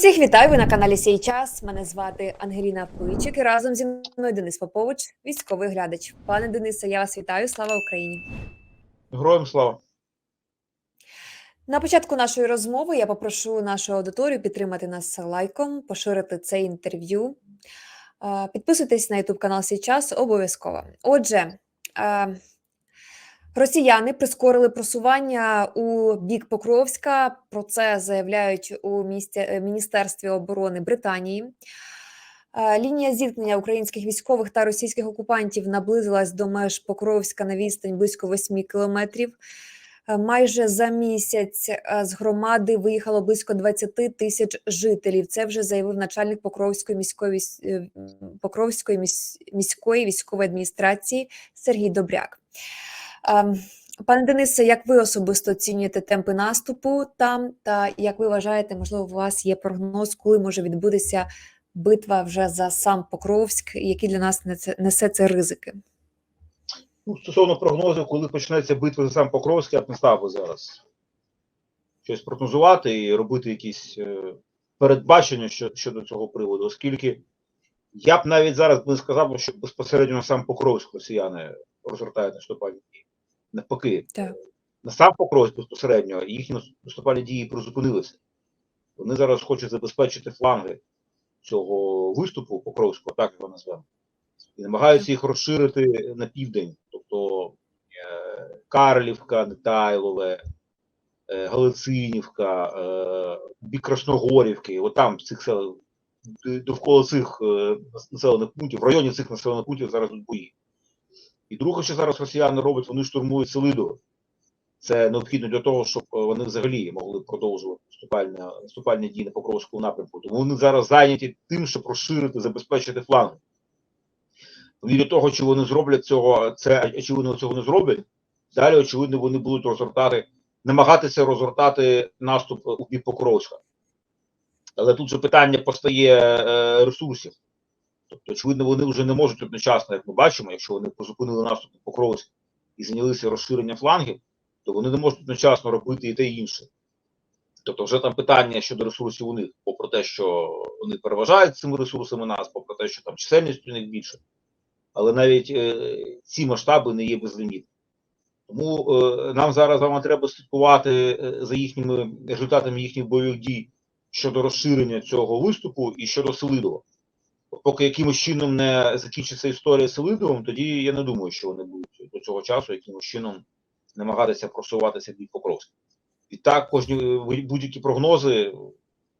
Усіх вітаю ви на каналі Сій час. Мене звати Ангеліна Пичик і разом зі мною Денис Попович, військовий глядач. Пане Денисе, я вас вітаю. Слава Україні! Героям слава. На початку нашої розмови я попрошу нашу аудиторію підтримати нас лайком, поширити це інтерв'ю. Е, Підписуйтесь на YouTube канал Сій час обов'язково. Отже, е, росіяни прискорили просування у бік Покровська. Про це заявляють у місті, е, Міністерстві оборони Британії. Е, Лінія зіткнення українських військових та російських окупантів наблизилась до меж Покровська на відстань близько 8 кілометрів. Е, Майже за місяць з громади виїхало близько 20 тисяч жителів. Це вже заявив начальник Покровської міської Покровської міської військової адміністрації Сергій Добряк. Ем, Пане Денисе, як ви особисто оцінюєте темпи наступу там? Та як ви вважаєте, можливо, у вас є прогноз, коли може відбутися битва вже за сам Покровськ? Які для нас несе, це ризики? Ну, стосовно прогнозів, коли почнеться битва за сам Покровський, я б не став би зараз щось прогнозувати і робити якісь е, передбачення щодо цього приводу, оскільки я б навіть зараз би не сказав, що безпосередньо на сам Покровськ росіяни розгортають наступальні дії. Навпаки, Так. на сам Покровськ безпосередньо їхні наступальні дії призупинилися. Вони зараз хочуть забезпечити фланги цього виступу Покровського, так його назвемо, і намагаються їх розширити на південь, тобто е, Карлівка, Нетайлове, е, Галицинівка, е, бік Красногорівки, отам в цих сел, довкола цих населених пунктів, в районі цих населених пунктів зараз бої. І друге, що зараз росіяни роблять, вони штурмують Селидово. Це необхідно для того, щоб е, вони взагалі могли продовжувати наступальні, дії на Покровському напрямку. Тому вони зараз зайняті тим, щоб розширити, забезпечити фланги. І до того, чи вони зроблять цього, це вони цього не зроблять, далі, очевидно, вони будуть розгортати, намагатися розгортати наступ у бік Покровська. Але тут же питання постає е, ресурсів. Тобто, очевидно, вони вже не можуть одночасно, як ми бачимо, якщо вони призупинили наступ на Покровськ і зайнялися розширенням флангів, то вони не можуть одночасно робити і те і інше. Тобто, вже там питання щодо ресурсів у них, попри те, що вони переважають цими ресурсами нас, попри те, що там чисельність у них більше. Але навіть е, ці масштаби не є безлімітні. Тому е, нам зараз з вами треба слідкувати е, за їхніми результатами їхніх бойових дій щодо розширення цього виступу і щодо Селидова. Поки якимось чином не закінчиться історія з Селидовим, тоді я не думаю, що вони будуть до цього часу якимось чином намагатися просуватися від Покровська. І так, кожні будь-які прогнози,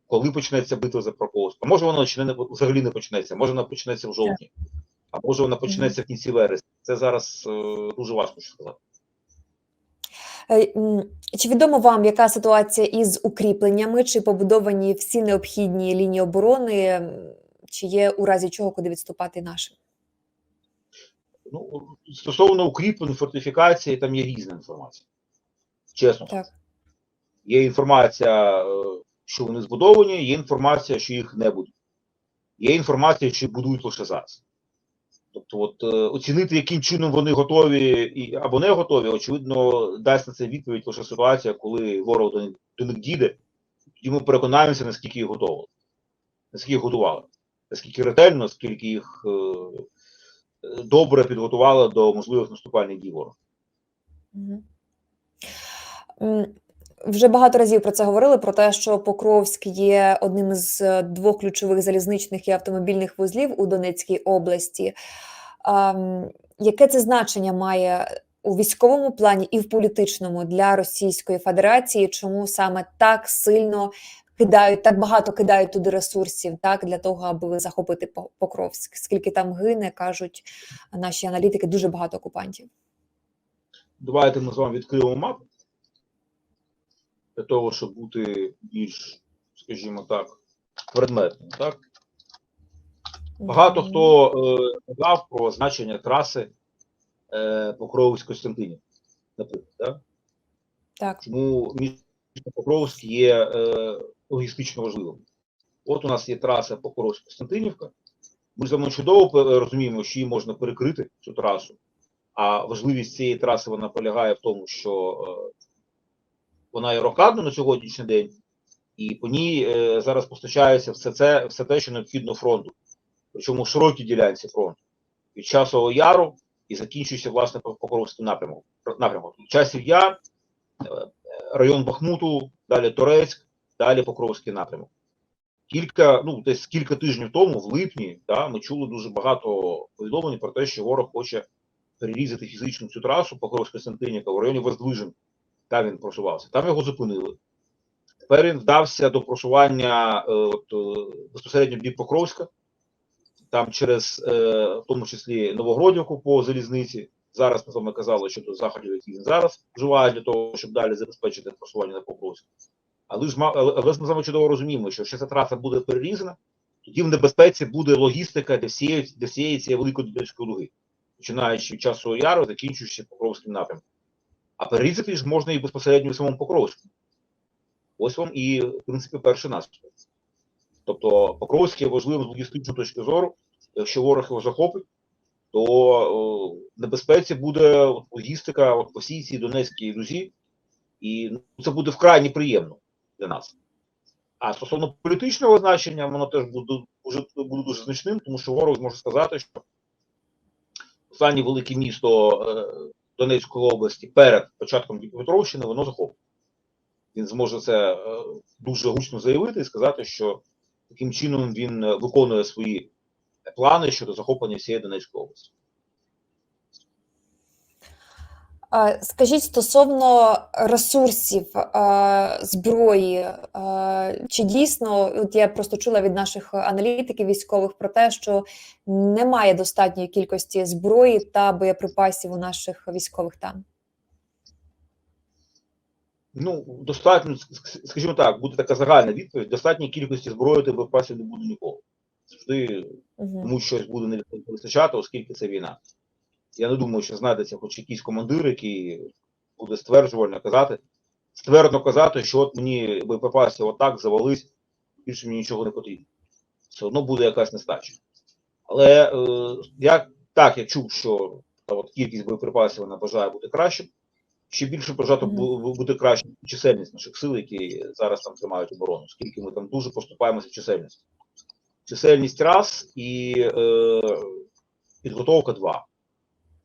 коли почнеться битва за Покровськ, а може вона почне не- взагалі не почнеться, може вона почнеться в жовтні, а може вона почнеться в кінці вересня. Це зараз е, дуже важко сказати. Е, Чи відомо вам, яка ситуація із укріпленнями? Чи побудовані всі необхідні лінії оборони? Чи є у разі чого куди відступати нашим? Ну, стосовно укріплень, фортифікації, там є різна інформація. Чесно. Так. Є інформація, е, що вони збудовані, є інформація, що їх не буде. Є інформація, що їх будують лише зараз. Тобто, от, е, оцінити, яким чином вони готові і, або не готові, очевидно, дасть на це відповідь лише ситуація, коли ворог до, них- до них дійде, тоді ми переконаємося, наскільки їх готовили, наскільки їх готували, наскільки ретельно, наскільки їх е, добре підготували до можливих наступальних дій ворога. Вже багато разів про це говорили: про те, що Покровськ є одним із е, двох ключових залізничних і автомобільних вузлів у Донецькій області. Яке це значення має у військовому плані і в політичному для Російської Федерації? Чому саме так сильно кидають, так багато кидають туди ресурсів, так для того, аби захопити Покровськ? Скільки там гине, кажуть наші аналітики, дуже багато окупантів. Давайте ми з вами відкриємо мапу для того, щоб бути більш, скажімо так, предметним. Так? Багато хто е, казав про значення траси е, Покровськ Костянтинів, наприклад. Так? Так. Чому місто Покровськ є е, логістично важливим? От у нас є траса Покровськ Костянтинівка. Ми з вами чудово розуміємо, що її можна перекрити цю трасу. А важливість цієї траси вона полягає в тому, що е, вона є рокадна на сьогоднішній день, і по ній е, зараз постачається все це, все те, що необхідно фронту. Причому широкій ділянці фронту. Від часового яру і закінчується власне по- Покровським напрямом. напрямок. Часів е, район Бахмуту, далі Торецьк, далі Покровський напрямок. Кілька, ну десь кілька тижнів тому, в липні, да, ми чули дуже багато повідомлень про те, що ворог хоче перерізати фізично цю трасу Покровська Сантиніка в районі Воздвижень. Там він просувався. Там його зупинили. Тепер він вдався до просування е, от, е, безпосередньо бік Покровська, там через, е, в тому числі Новогродівку по залізниці. Зараз ми з вами казали щодо заходів, які він зараз вживає для того, щоб далі забезпечити просування на Покровськ. Але ж але, ж ми з вами чудово розуміємо, що якщо ця траса буде перерізана, тоді в небезпеці буде логістика для всієї, для всієї цієї великої Донецької дуги, починаючи від часу яру, закінчуючи Покровським напрямком. А перерізати ж можна і безпосередньо в самому Покровську. Ось вам і, в принципі, перший наступ. Тобто Покровський є важливим з логістичної точки зору. Якщо ворог його захопить, то в небезпеці буде логістика по всій цій Донецькій дузі, і ну, це буде вкрай неприємно для нас. А стосовно політичного значення, воно теж буде дуже, буде дуже значним, тому що ворог зможе сказати, що останнє велике місто е, Донецької області перед початком Дніпропетровщини воно захоплено. Він зможе це е, дуже гучно заявити і сказати, що таким чином він е, виконує свої плани щодо захоплення всієї Донецької області. А, Скажіть стосовно ресурсів зброї, чи дійсно, от я просто чула від наших аналітиків військових про те, що немає достатньої кількості зброї та боєприпасів у наших військових там? Ну, достатньо, скажімо так, буде така загальна відповідь: достатньої кількості зброї та боєприпасів не буде ніколи. Завжди Угу. комусь щось буде не вистачати, оскільки це війна. Я не думаю, що знайдеться хоч якийсь командир, який буде стверджувально казати, ствердно казати, що от мені боєприпасів отак завались, більше мені нічого не потрібно. Все одно буде якась нестача. Але е, я так я чув, що та от кількість боєприпасів вона бажає бути кращим. Ще більше бажато Мгм. бу- бути чисельність наших сил, які зараз там тримають оборону, оскільки ми там дуже поступаємося в чисельності. Чисельність раз і е, підготовка два.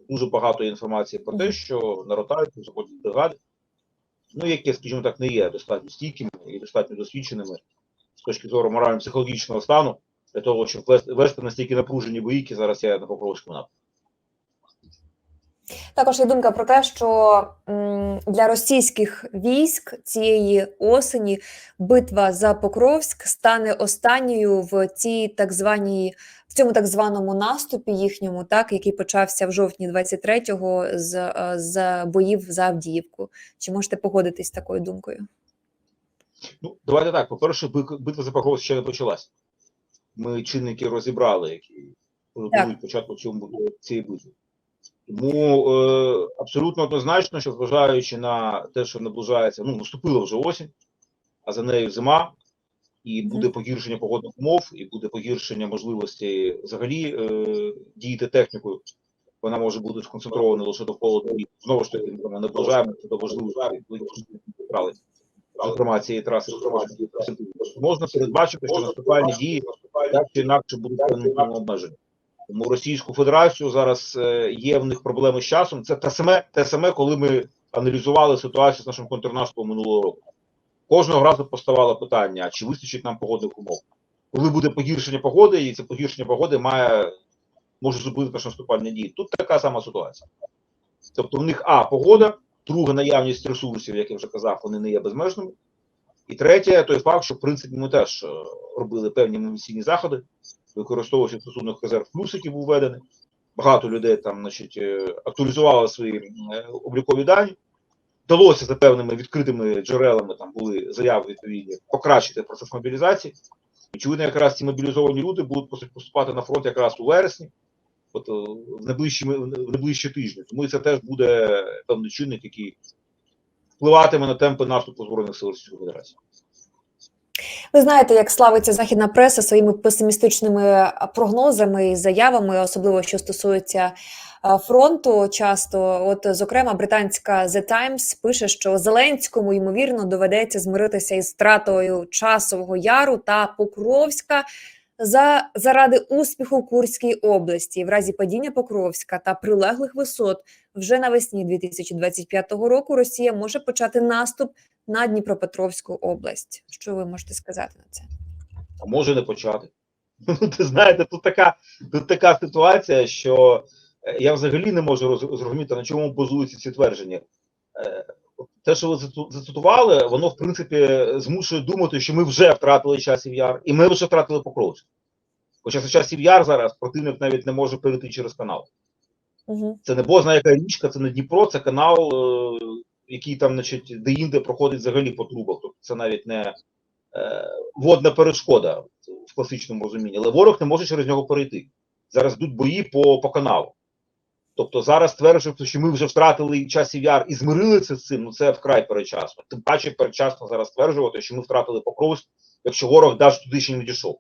Дуже багато інформації про те, що на ротацію заходять бригади, ну, які, скажімо так, не є достатньо стійкими і достатньо досвідченими з точки зору морально-психологічного стану, для того, щоб вести, вести настільки напружені бої, які зараз є на Покровському напрямку. Також є думка про те, що для російських військ цієї осені битва за Покровськ стане останньою в цій так званій в цьому так званому наступі їхньому, так який почався в жовтні 23-го з, е, з боїв за Авдіївку. Чи можете погодитись з такою думкою? Ну, давайте так. По-перше, битва за Покровськ ще не почалась. Ми чинники розібрали, які продадуть початку цьому цієї битви. Тому е, абсолютно однозначно, що зважаючи на те, що наближається, ну, наступила вже осінь, а за нею зима, і буде погіршення погодних умов, і буде погіршення можливості взагалі е, діяти технікою. Вона може бути сконцентрована лише довкола доріг. Знову ж таки, ми наближаємося до важливої брали. Зокрема, цієї траси можна передбачити, що наступальні дії так чи інакше будуть обмежені. Тому Російську Федерацію зараз е, є в них проблеми з часом. Це те саме, те саме, коли ми аналізували ситуацію з нашим контрнаступом минулого року. Кожного разу поставало питання: чи вистачить нам погодних умов? Коли буде погіршення погоди, і це погіршення погоди має може зупинити наші наступальні дії. Тут така сама ситуація. Тобто, в них а погода, друга наявність ресурсів, як я вже казав, вони не є безмежними. І третє, той факт, що в принципі ми теж е, робили певні мобілізаційні заходи, використовувався стосунок резерв плюс, який був введений. Багато людей там, значить, е, актуалізували свої е, облікові дані. Вдалося за певними відкритими джерелами, там були заяви відповідні, покращити процес мобілізації. Очевидно, якраз ці мобілізовані люди будуть поступати на фронт якраз у вересні, от е, в найближчі, в найближчі тижні. Тому це теж буде певний чинник, який впливатиме на темпи наступу Збройних сил Російської Федерації. Ви знаєте, як славиться західна преса своїми песимістичними прогнозами і заявами, особливо що стосується фронту. Часто, от зокрема, британська The Times пише, що Зеленському ймовірно доведеться змиритися із втратою часового яру та Покровська за заради успіху Курській області. В разі падіння Покровська та прилеглих висот вже навесні 2025 року Росія може почати наступ на Дніпропетровську область. Що ви можете сказати на це? а може не почати. Ти знаєте, тут така, тут така ситуація, що е, я взагалі не можу роз- зрозуміти, на чому базуються ці твердження. Те, що ви зацитували, воно в принципі змушує думати, що ми вже втратили часів яр, і ми вже втратили Покровськ. Хоча за часів яр зараз противник навіть не може перейти через канал. Угу. Це не бозна яка річка, це не Дніпро, це канал, е, який там, значить, де-інде проходить взагалі по трубах. Тобто це навіть не е, водна перешкода в класичному розумінні, але ворог не може через нього перейти. Зараз йдуть бої по, по каналу. Тобто зараз стверджувати, що ми вже втратили часів яр і змирилися з цим, ну це вкрай передчасно. Тим паче передчасно зараз стверджувати, що ми втратили Покровськ, якщо ворог навіть туди ще не дійшов.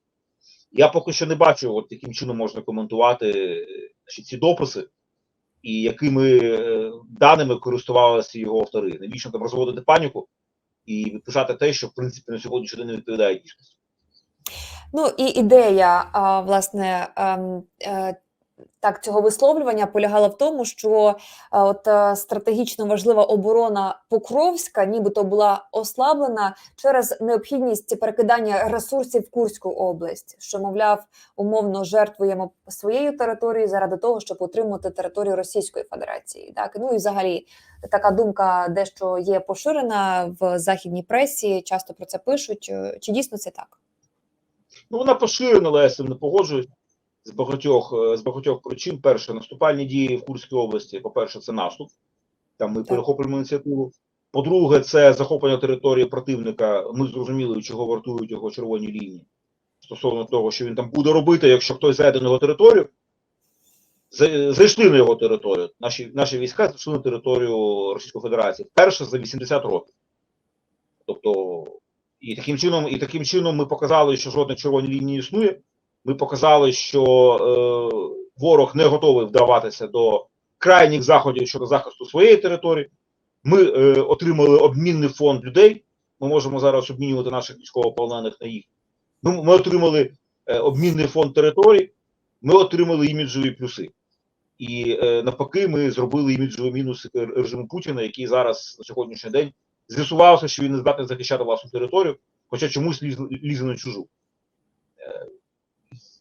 Я поки що не бачу, от яким чином можна коментувати е, значить, ці дописи і якими е, даними користувалися його автори. Навіщо там розводити паніку і писати те, що в принципі на сьогоднішній день не відповідає дійсності. Ну і ідея, власне, ем, е, так, цього висловлювання полягала в тому, що е, от е, стратегічно важлива оборона Покровська, нібито була ослаблена через необхідність перекидання ресурсів в Курську область, що, мовляв, умовно жертвуємо своєю територією заради того, щоб утримати територію Російської Федерації. Так, ну і взагалі така думка дещо є поширена в західній пресі. Часто про це пишуть. Чи дійсно це так? Ну, вона поширена, але я не погоджуюсь з багатьох, е, з багатьох причин. Перше, наступальні дії в Курській області. По-перше, це наступ. Там ми перехоплюємо ініціативу. По-друге, це захоплення території противника. Ми зрозуміли, чого вартують його червоні лінії стосовно того, що він там буде робити, якщо хтось зайде на його територію. Зайшли на його територію. Наші, наші війська зайшли на територію Російської Федерації. Перше за 80 років. Тобто, і таким чином, і таким чином ми показали, що жодної червоної лінії не існує. Ми показали, що е, ворог не готовий вдаватися до крайніх заходів щодо захисту своєї території. Ми е, отримали обмінний фонд людей. Ми можемо зараз обмінювати наших військовополонених на їх. Ми, ми отримали е, обмінний фонд територій, ми отримали іміджові плюси. І е, навпаки, ми зробили іміджові мінуси режиму Путіна, який зараз на сьогоднішній день з'ясувався, що він не здатний захищати власну територію, хоча чомусь ліз, лізе на чужу. Е,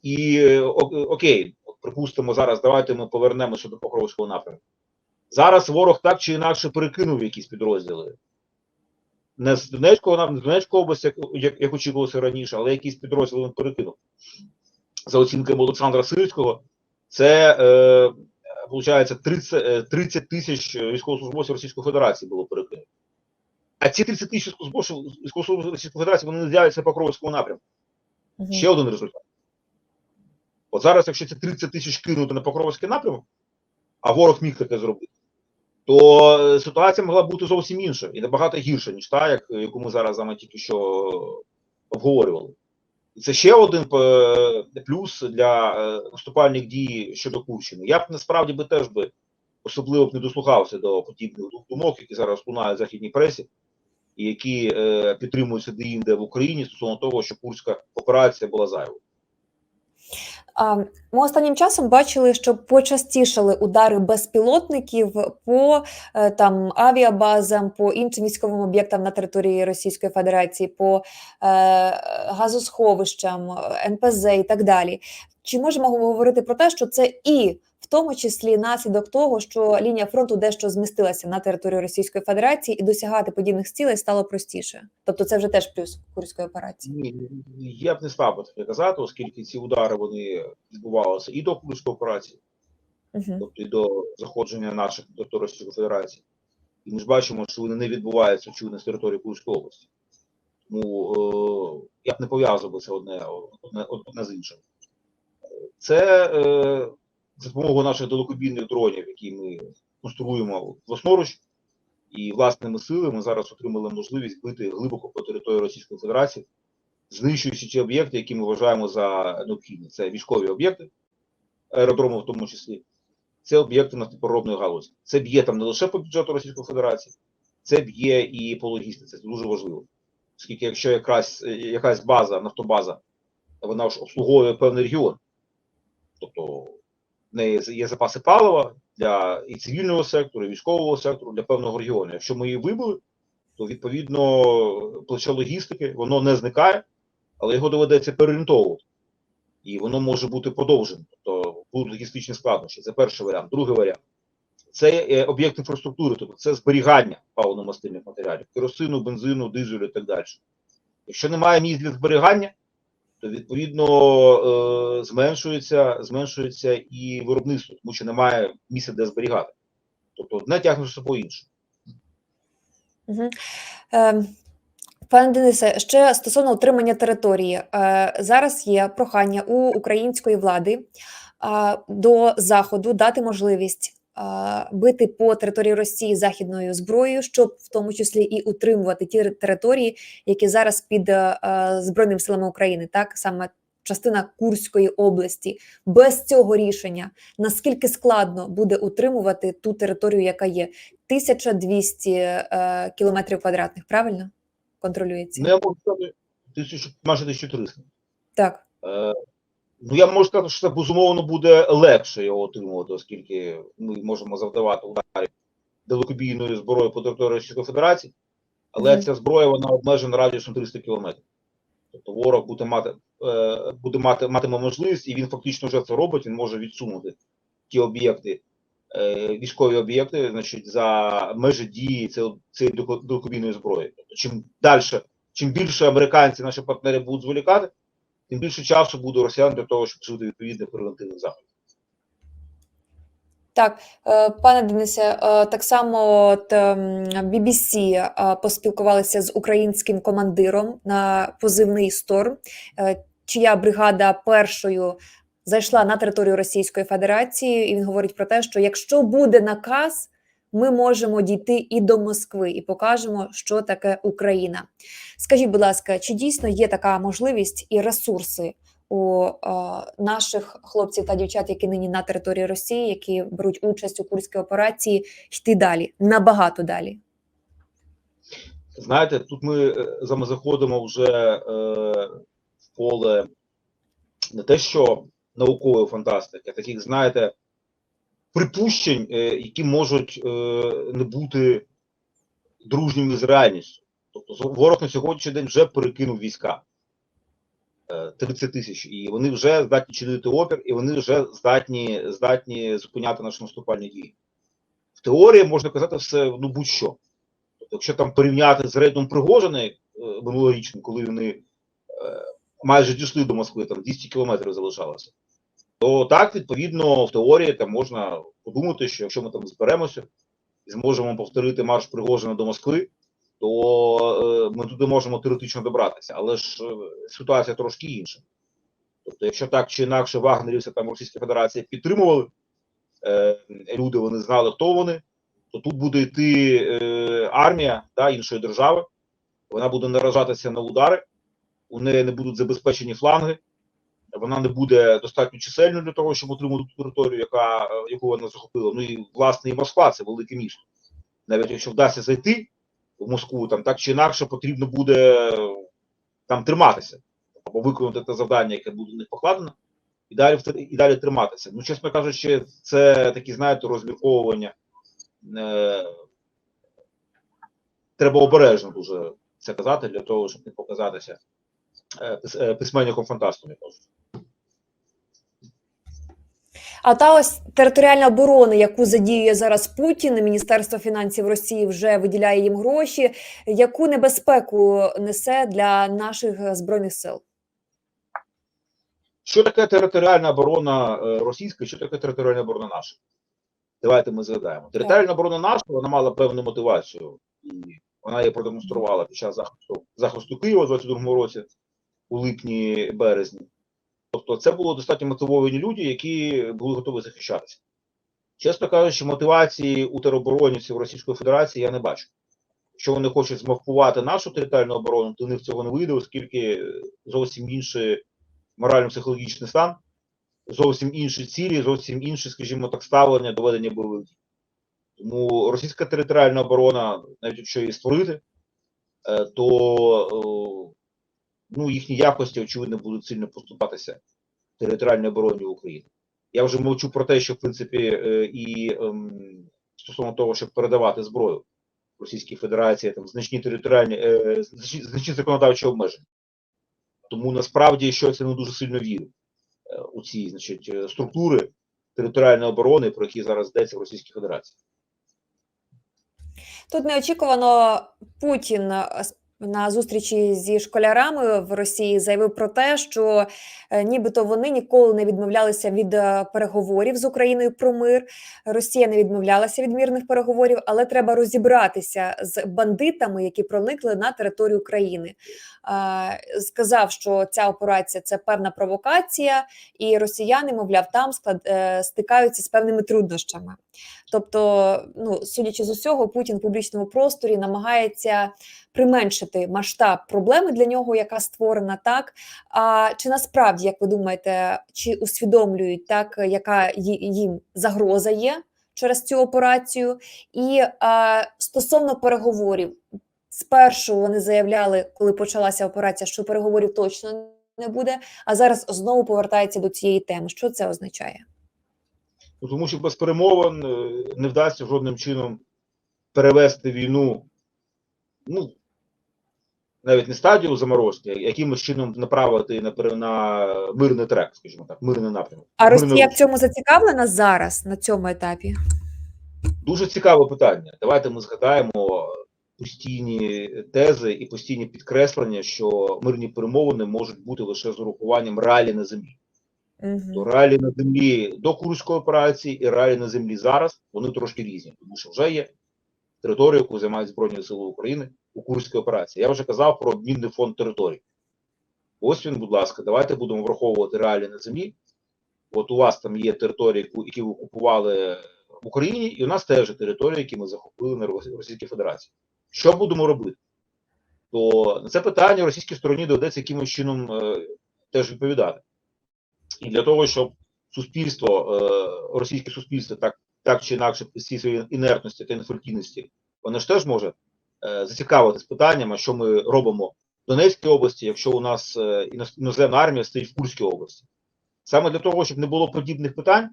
І е, окей, припустимо зараз, давайте ми повернемося до Покровського напрямку. Зараз ворог так чи інакше перекинув якісь підрозділи. Не з Донецького з Донецької області, як, як, як очікувалося раніше, але якісь підрозділи він перекинув. За оцінками Олександра Сирського, це е, виходить 30, е, 30 тисяч військовослужбовців Російської Федерації було перекинуто. А ці 30 тисяч військовослужбовців Російської Федерації вони не з'являться по Покровському напрямку. Ще один результат. От зараз, якщо ці 30 тисяч кинути на Покровський напрямок, а ворог міг таке зробити, то е, ситуація могла бути зовсім інша і набагато гірша, ніж та, як, яку ми зараз вами тільки що обговорювали. І це ще один е, плюс для е, наступальних дій щодо Курщини. Я б насправді би теж би особливо б не дослухався до подібних думок, які зараз лунають в західній пресі, і які е, підтримуються де-інде в Україні стосовно того, що Курська операція була зайвою. Ми останнім часом бачили, що почастішали удари безпілотників по е, там авіабазам, по іншим військовим об'єктам на території Російської Федерації, по е, газосховищам, НПЗ і так далі. Чи можемо говорити про те, що це і тому числі наслідок того, що лінія фронту дещо змістилася на територію Російської Федерації, і досягати подібних цілей стало простіше? Тобто, це вже теж плюс курської операції. Ні, я б не став би таке казати, оскільки ці удари вони відбувалися і до Курської операції, Угу. тобто і до заходження наших до Російської Федерації. І ми ж бачимо, що вони не відбуваються очевидно з території Курської області. Тому е, я б не пов'язував це одне, одне, одне з іншим. Це е, за допомогою наших далекобійних дронів, які ми конструюємо власноруч, і власними силами зараз отримали можливість бити глибоко по території Російської Федерації, знищуючи ті об'єкти, які ми вважаємо за необхідні. Це військові об'єкти, аеродроми в тому числі, це об'єкти нафтопереробної галузі. Це б'є там не лише по бюджету Російської Федерації, це б'є і по логістиці. Це дуже важливо. Оскільки якщо якраз якась база, нафтобаза, вона ж обслуговує певний регіон, тобто в є запаси палива для і цивільного сектору, і військового сектору для певного регіону. Якщо ми її вибили, то відповідно плече логістики воно не зникає, але його доведеться переорієнтовувати. І воно може бути подовженим. Тобто будуть логістичні складнощі. Це перший варіант. Другий варіант це об'єкт інфраструктури, тобто це зберігання паливно-мастильних матеріалів, керосину, бензину, дизелю і так далі. Якщо немає місць для зберігання, то відповідно е, зменшується, зменшується і виробництво, тому що немає місця де зберігати. Тобто одне тягне за собою інше. Угу. Е, пане Денисе, ще стосовно утримання території. Е, зараз є прохання у української влади до Заходу дати можливість бити по території Росії західною зброєю, щоб в тому числі і утримувати ті території, які зараз під е, Збройними силами України, так саме частина Курської області. Без цього рішення наскільки складно буде утримувати ту територію, яка є 1200 е, кілометрів квадратних, правильно контролюється? Ну, я можу сказати, тисячу, майже 1300. Так. Е, ну, я можу сказати, що це безумовно буде легше його отримувати, оскільки ми можемо завдавати ударів далекобійною зброєю по території Російської Федерації, але Мгм. ця зброя вона обмежена радіусом 300 кілометрів. Тобто ворог буде мати, е, буде мати, матиме можливість, і він фактично вже це робить, він може відсунути ті об'єкти, е, військові об'єкти, значить, за межі дії цієї далекобійної зброї. Тобто, чим далі, чим більше американці, наші партнери будуть зволікати, тим більше часу буде росіян для того, щоб вжити відповідних превентивних заходів. Так, е, пане Денисе, е, так само от, ем, BBC е, поспілкувалися з українським командиром на позивний Сторм, чия бригада першою зайшла на територію Російської Федерації, і він говорить про те, що якщо буде наказ, ми можемо дійти і до Москви, і покажемо, що таке Україна. Скажіть, будь ласка, чи дійсно є така можливість і ресурси у е, наших хлопців та дівчат, які нині на території Росії, які беруть участь у курській операції, йти далі, набагато далі? Знаєте, тут ми е, заходимо вже е, в поле не те, що наукової фантастики, таких, знаєте, припущень, е, які можуть е, не бути дружніми з реальністю. Тобто ворог на сьогоднішній день вже перекинув війська. Е, 30 тисяч, і вони вже здатні чинити опір, і вони вже здатні, здатні зупиняти наші наступальні дії. В теорії можна казати все, ну будь-що. Тобто, якщо там порівняти з рейдом Пригожини е, минулорічним, коли вони е, майже дійшли до Москви, там 200 кілометрів залишалося, то так, відповідно, в теорії там можна подумати, що якщо ми там зберемося і зможемо повторити марш Пригожина до Москви, то е, ми туди можемо теоретично добратися. Але ж е, ситуація трошки інша. Тобто, якщо так чи інакше вагнерівці там Російська Федерація підтримували, е, люди вони знали, хто вони, то тут буде йти е, армія да, іншої держави, вона буде наражатися на удари, у неї не будуть забезпечені фланги, вона не буде достатньо чисельною для того, щоб отримати ту територію, яка, е, яку вона захопила. Ну і власне і Москва це велике місто. Навіть якщо вдасться зайти в Москву, там так чи інакше потрібно буде е, там триматися або виконати те завдання, яке буде в них покладено, і далі і далі триматися. Ну, чесно кажучи, це такі, знаєте, розмірковування. Е, треба обережно дуже це казати для того, щоб не показатися е, пис- письменником фантастом. я кажу. А та ось територіальна оборона, яку задіює зараз Путін, Міністерство фінансів Росії вже виділяє їм гроші. Яку небезпеку несе для наших збройних сил? Що таке територіальна оборона е, російська, що таке територіальна оборона наша? Давайте ми згадаємо. Територіальна оборона наша вона мала певну мотивацію, і вона її продемонструвала під час захисту, захисту Києва у 22-му році, у липні березні. Тобто, це були достатньо мотивовані люди, які були готові захищатися. Чесно кажучи, мотивації у тероборонівців Російської Федерації я не бачу. Якщо вони хочуть змавпувати нашу територіальну оборону, то них цього не вийде, оскільки зовсім інший морально-психологічний стан, зовсім інші цілі, зовсім інше, скажімо так, ставлення до ведення бойових дій. Тому російська територіальна оборона, навіть якщо її створити, е, то е, ну, їхні якості, очевидно, будуть сильно поступатися територіальній обороні України. Я вже мовчу про те, що в принципі е, і ем, стосовно того, щоб передавати зброю Російській Федерації, там значні територіальні е, значні, законодавчі обмеження. Тому насправді що це не дуже сильно вірю е, у ці значить, структури територіальної оборони, про які зараз йдеться в Російській Федерації. Тут неочікувано Путін на зустрічі зі школярами в Росії заявив про те, що е, нібито вони ніколи не відмовлялися від е, переговорів з Україною про мир. Росія не відмовлялася від мирних переговорів, але треба розібратися з бандитами, які проникли на територію України. Е, Сказав, що ця операція це певна провокація, і росіяни, мовляв, там склад стикаються з певними труднощами. Тобто, ну судячи з усього, Путін в публічному просторі намагається применшити масштаб проблеми для нього, яка створена так. А чи насправді, як ви думаєте, чи усвідомлюють так, яка їм загроза є через цю операцію? І а, стосовно переговорів, спершу вони заявляли, коли почалася операція, що переговорів точно не буде, а зараз знову повертається до цієї теми. Що це означає? Тому що без перемовин е, не вдасться жодним чином перевести війну, ну, навіть не стадію заморозки, а якимось чином направити на, на мирний трек, скажімо так, мирний напрямок. А Мирний Росія в цьому зацікавлена зараз на цьому етапі? Дуже цікаве питання. Давайте ми згадаємо постійні тези і постійні підкреслення, що мирні перемовини можуть бути лише з урахуванням реалій на землі. То реалії на землі до Курської операції і реалії на землі зараз вони трошки різні, тому що вже є територія, яку займають Збройні Сили України у Курській операції. Я вже казав про обмінний фонд територій. Ось він, будь ласка, давайте будемо враховувати реалії на землі. От у вас там є території, які ви окупували в Україні, і у нас теж є території, які ми захопили на Російській Федерації. Що будемо робити? То на це питання російській стороні доведеться якимось чином е, теж відповідати. І для того, щоб суспільство, е, російське суспільство так, так чи інакше при всій своїй інертності та інфольтійності, воно ж теж може е, зацікавитись питанням, а що ми робимо в Донецькій області, якщо у нас е, іноземна армія стоїть в Курській області. Саме для того, щоб не було подібних питань,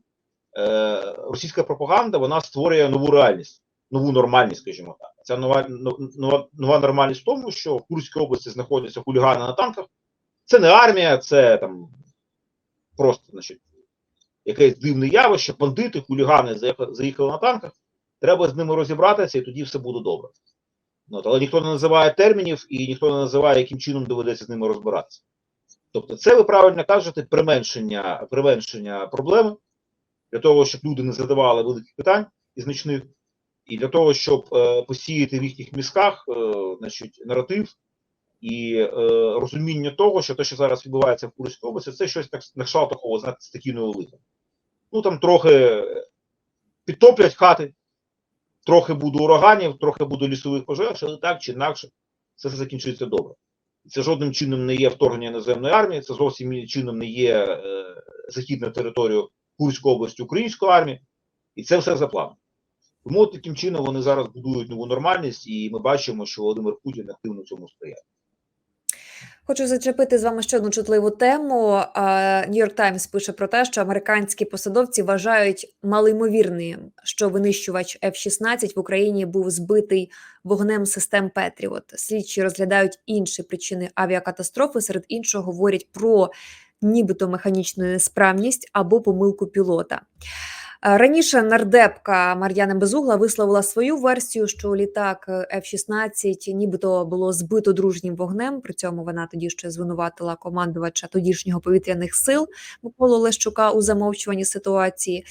російська пропаганда вона створює нову реальність, нову нормальність, скажімо так. Ця нова, нова, нова нормальність в тому, що в Курській області знаходяться хулігани на танках. Це не армія, це там просто, значить, якесь дивне явище, бандити, хулігани заїхали, на танках. Треба з ними розібратися, і тоді все буде добре. Ну, от, але ніхто не називає термінів і ніхто не називає, яким чином доведеться з ними розбиратися. Тобто, це ви правильно кажете, применшення, применшення проблеми для того, щоб люди не задавали великих питань і значних, і для того, щоб е, посіяти в їхніх мізках е, значить, наратив і е, розуміння того, що те, що зараз відбувається в Курській області, це щось так на кшталт такого, знаєте, стихійного лиха. Ну там трохи підтоплять хати, трохи буде ураганів, трохи буде лісових пожеж, але так чи інакше, це все закінчиться добре. Це жодним чином не є вторгнення іноземної армії, це зовсім чином не є е, захід на територію Курської області української армії, і це все за планом. Тому таким чином вони зараз будують нову нормальність, і ми бачимо, що Володимир Путін активно цьому сприяє. Хочу зачепити з вами ще одну чутливу тему. Нью-Йорк Таймс пише про те, що американські посадовці вважають малоймовірним, що винищувач F-16 в Україні був збитий вогнем систем Петріот. Слідчі розглядають інші причини авіакатастрофи. Серед іншого говорять про нібито механічну несправність або помилку пілота. Е, Раніше нардепка Мар'яна Безугла висловила свою версію, що літак е, F-16 нібито було збито дружнім вогнем. При цьому вона тоді ще звинуватила командувача тодішнього повітряних сил Миколу Лещука у замовчуванні ситуації.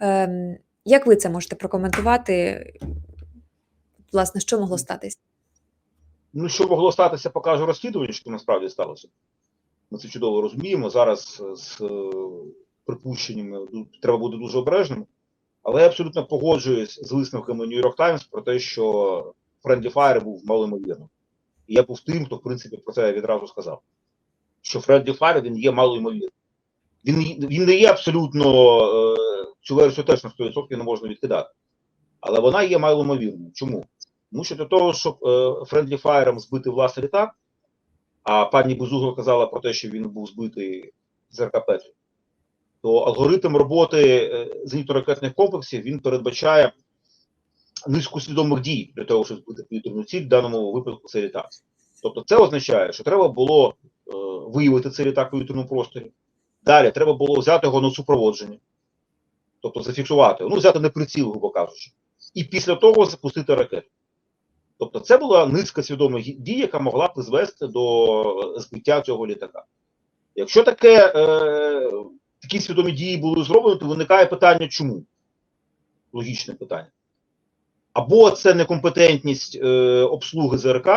Ем, як ви це можете прокоментувати? Власне, що могло статись? Ну, що могло статися, покаже розслідування, що насправді сталося. Ми це чудово розуміємо. Зараз з е, припущеннями треба бути дуже обережним. Але я абсолютно погоджуюсь з висновками New York Times про те, що Friendly Fire був малоймовірним. І я був тим, хто, в принципі, про це відразу сказав. Що Friendly Fire він є малоймовірним. Він, він не є абсолютно е, цю версію теж на 100% не можна відкидати. Але вона є малоймовірною. Чому? Тому що для того, щоб е, Friendly Fire збити власний літак, а пані Бузугла казала про те, що він був збитий з РКП, то алгоритм роботи е, зенітно-ракетних комплексів він передбачає низку свідомих дій для того, щоб збити повітряну ціль, в даному випадку це літак. Тобто це означає, що треба було е, виявити цей літак в повітряному просторі. Далі треба було взяти його на супроводження, тобто зафіксувати, ну взяти на приціл, грубо кажучи, і після того запустити ракету. Тобто, це була низка свідомих дій, яка могла б призвести до збиття цього літака. Якщо таке, е, такі свідомі дії були зроблені, то виникає питання, чому? Логічне питання. Або це некомпетентність е, обслуги ЗРК,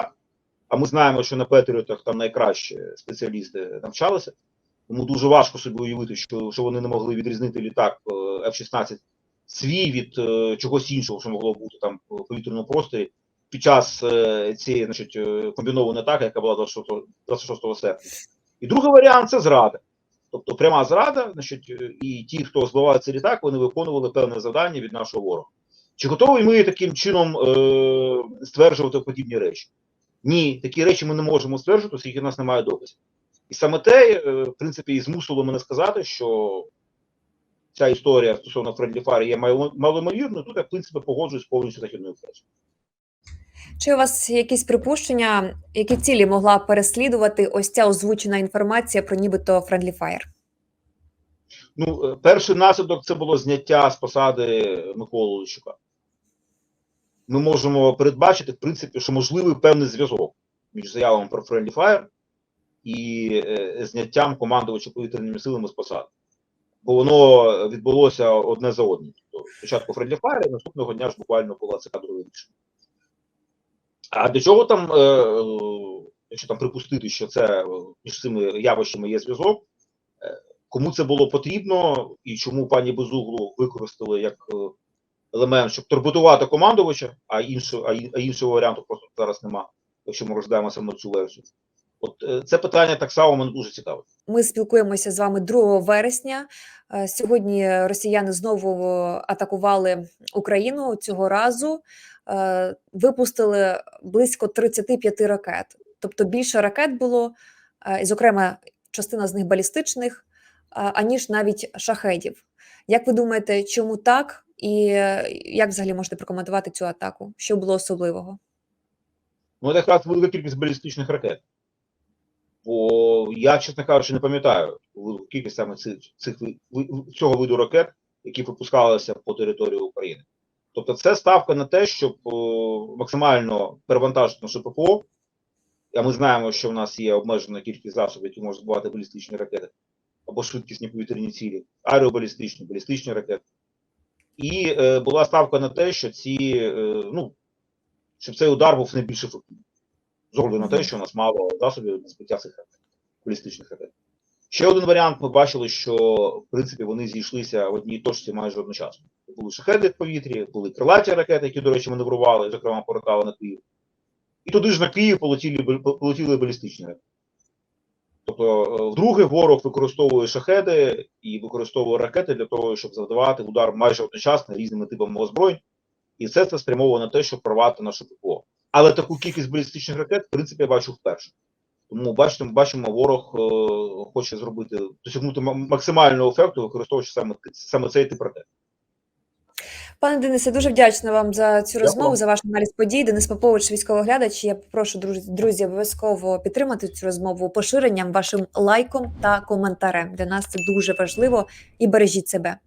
а ми знаємо, що на Петріотах там найкращі спеціалісти навчалися, тому дуже важко собі уявити, що, що вони не могли відрізнити літак е, F-16 свій від е, чогось іншого, що могло бути там в повітряному просторі під час е, цієї значить, е, комбінованої атаки, яка була 26, 26 серпня. І другий варіант це зрада. Тобто пряма зрада, значить, е, і ті, хто збивав цей літак, вони виконували певне завдання від нашого ворога. Чи готові ми таким чином е, стверджувати подібні речі? Ні, такі речі ми не можемо стверджувати, оскільки в нас немає доказів. І саме те, е, в принципі, і змусило мене сказати, що ця історія стосовно Френдлі Фари є мало- малоймовірною, тут я, в принципі, погоджуюсь повністю західною пресою. Чи у вас якісь припущення, які цілі могла переслідувати ось ця озвучена інформація про нібито Friendly Fire? Ну, е, перший наслідок це було зняття з посади Миколи Лищука. Ми можемо передбачити, в принципі, що можливий певний зв'язок між заявами про Friendly Fire і е, зняттям командувача повітряними силами з посади. Бо воно відбулося одне за одним. Тобто, спочатку Friendly Fire, і наступного дня ж буквально була це кадрове рішення. А до чого там, е, е, якщо там припустити, що це е, між цими явищами є зв'язок, кому це було потрібно і чому пані Безуглу використали як елемент, щоб турботувати командувача, а іншого, а, іншого варіанту просто зараз нема, якщо ми розглядаємо саме цю версію. От це питання так само мене дуже цікавить. Ми спілкуємося з вами 2 вересня. Сьогодні росіяни знову атакували Україну цього разу. Е, Випустили близько 35 ракет. Тобто більше ракет було, е, і, зокрема, частина з них балістичних, аніж навіть шахедів. Як ви думаєте, чому так? І е, як взагалі можете прокоментувати цю атаку? Що було особливого? Ну, якраз велика кількість балістичних ракет. Бо я, чесно кажучи, не пам'ятаю кількість саме цих, цих цього виду ракет, які випускалися по території України. Тобто, це ставка на те, щоб о, максимально перевантажити наше ППО. А ми знаємо, що в нас є обмежена кількість засобів, які можуть збивати балістичні ракети або швидкісні повітряні цілі, аеробалістичні, балістичні ракети. І е, була ставка на те, що ці, е, ну, щоб цей удар був найбільш ефективним. З огляду на те, що у нас мало засобів на збиття цих ракет, балістичних ракет. Ще один варіант: ми бачили, що в принципі вони зійшлися в одній точці майже одночасно. Були шахеди в повітрі, були крилаті ракети, які, до речі, маневрували, зокрема, порокали на Київ. І туди ж на Київ полетіли, полетіли балістичні ракети. Тобто, е, вдруге, ворог використовує шахеди і використовує ракети для того, щоб завдавати удар майже одночасно різними типами озброєнь. І все це спрямовано на те, щоб порвати наше ППО. Але таку кількість балістичних ракет, в принципі, я бачу вперше. Тому бачимо, бачимо, ворог е, хоче зробити досягнути максимального ефекту, використовуючи саме, саме цей тип ракет. Пане Денисе, дуже вдячна вам за цю Дякую. розмову, за ваш аналіз подій. Денис Попович, військовоглядач. Я прошу друзі, друзі обов'язково підтримати цю розмову поширенням, вашим лайком та коментарем. Для нас це дуже важливо і бережіть себе.